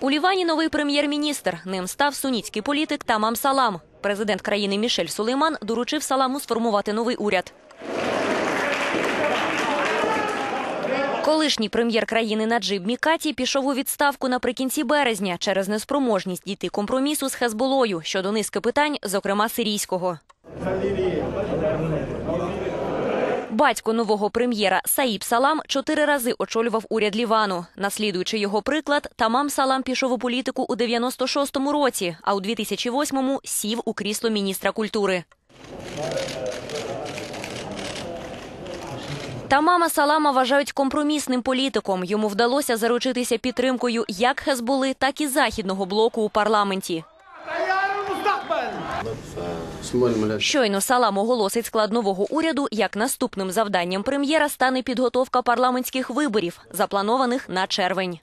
У Лівані новий прем'єр-міністр. Ним став сунітський політик Тамам Салам. Президент країни Мішель Сулейман доручив Саламу сформувати новий уряд. Колишній прем'єр країни Наджиб Мікаті пішов у відставку наприкінці березня через неспроможність дійти компромісу з Хезболою щодо низки питань, зокрема сирійського. Батько нового прем'єра Саїб Салам чотири рази очолював уряд Лівану. Наслідуючи його приклад, Тамам Салам пішов у політику у 96-му році, а у 2008-му сів у крісло міністра культури. Тамама Салама вважають компромісним політиком. Йому вдалося заручитися підтримкою як Хезболи, так і західного блоку у парламенті. Щойно салам оголосить склад нового уряду, як наступним завданням прем'єра стане підготовка парламентських виборів, запланованих на червень.